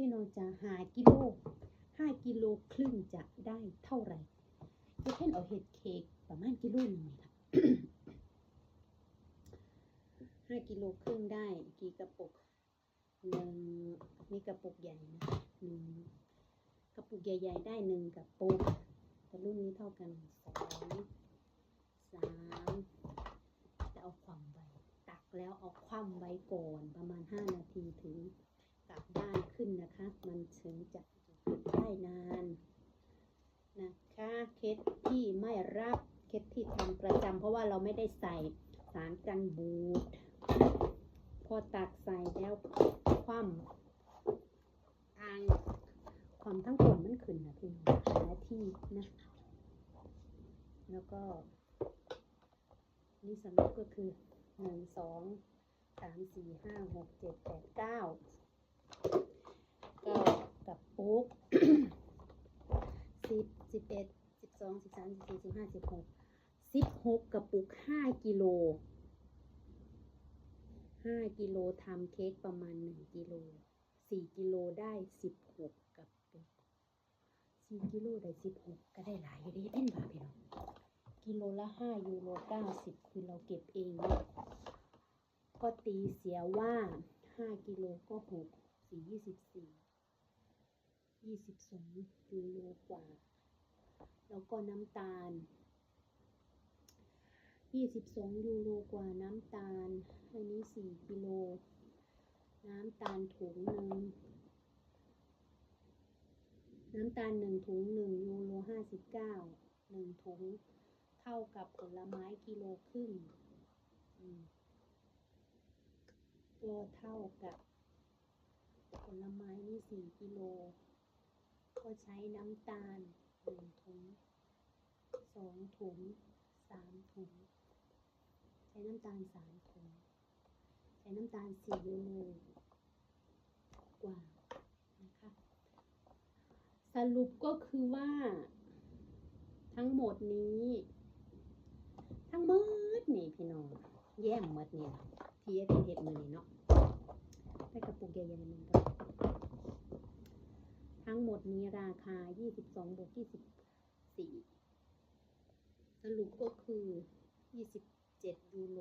พี่น้องจะหากิโลห้ากิโลครึ่งจะได้เท่าไหร่จะเช่นเอาเห็ดเค้กประมาณกิโลหนึ่งค่ะห้ากิโลครึ่งได้กี่กระปุกหนึ่งนี่กระปุกใหญ่นะหนึ่งกระปุกใหญ่ ๆ ได้หนึ่งกระปุกแต่รุ่นนี้เท่ากันสองสามจะเอาความไว้ตักแล้วเอาคว่ำไว้ก่อนประมาณห้านาทีถึง กลับด้านขึ้นนะคะ มันถึงจะอยู่ได้นานนะคะเคสที่ไม่รับเคสที่ทำประจำเพราะว่าเราไม่ได้ใส่สารกันบูดพอตักใส่แล้วคว่ำอ่างความทั้งผลมันขึ้นนะพี่น้องหาที่นะ แล้วก็ นี่สำรับก็คือหนึ่งสองสามสี่ห้าหกเจ็ดแปดเก้า กับปุ๊กสิบสิบเอ็ดสิบสองสิบสามสิบสี่สิบห้าสิบหกสิบหกกระปุกห้ากิโลห้ากิโลทำเค้กประมาณหนึ่งกิโลสี่กิโลได้สิบหกกับปุกสี่กิโลได้สิบหกก็ได้หลายอยู่ดีเป็นบาพี่น้องกิโลละห้ายูโรเก้าสิบคือเราเก็บเองนะก็ตีเสียว่าห้ากิโลก็หกสี่ยี่สิบสี่ ยี่สิบสองยูโรกว่า แล้วก็น้ำตาลยี่สิบสองยูโรกว่าน้ำตาล อันนี้สี่กิโล น้ำตาลถุงหนึ่ง น้ำตาลหนึ่งถุงหนึ่งยูโรห้าสิบเก้าหนึ่งถุง เท่ากับผลไม้กิโลครึ่งก็เท่ากับผลไม้นี่สี่กิโล ก็ใช้น้ำตาลหนึ่งถุงสองถุงสามถุง ใช้น้ำตาลสามถุง ใช้น้ำตาลสี่ยูโรกว่านะคะสรุปก็คือว่า ทั้งหมดนี้ ทั้งหมดนี่พี่น้องแย่มหมดเนี่ยที่เอ็ดเห็ดมือนี่เนาะได้กระปุกใหญ่ๆหนึ่งกระ หมดนี้ราคา 22บวก24 สรุปก็คือ 27 ยูโร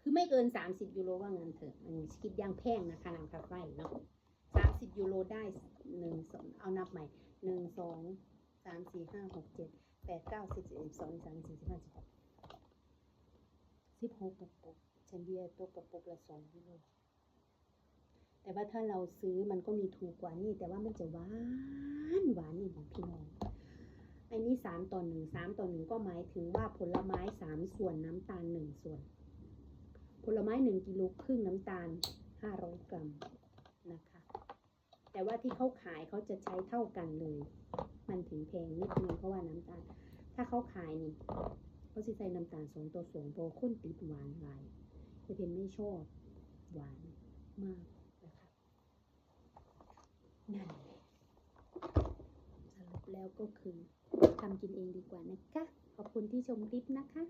คือไม่เกิน 30 ยูโรว่างั้นเถอะอันคิดยังแพงนะคะนางคาไฟเนาะ30 ยูโรได้หนึ่งสองเอานับใหม่หนึ่งสองสามสี่ห้าหกเจ็ดแปดเก้าสิบสิบเอ็ดสองสามสี่สิบห้าสิบหกสิบหกกระปุกเฉลี่ยตัวกระปุกละสองยูโร แต่ว่าถ้าเราซื้อมันก็มีถูกกว่านี่ แต่ว่ามันจะหวานหวานนี่องพี่น้องอันนี้สามต่อหนึ่งสามต่อหนึ่งก็หมายถึงว่าผลไม้สามส่วนน้ำตาลหนึ่งส่วน ผลไม้หนึ่งกิโลครึ่งน้ำตาลห้าร้อยกรัมนะคะ แต่ว่าที่เขาขายเขาจะใช้เท่ากันเลย มันถึงแพงนิดนึงเพราะว่าน้ำตาล ถ้าเขาขายนี่เขาสิใส่น้ำตาลสองตัวสองตัวข้นติดหวานหลายจะเป็นไม่ชอบหวานมาก นั่นแหละสรุปแล้วก็คือทำกินเองดีกว่านะคะ ขอบคุณที่ชมคลิปนะคะ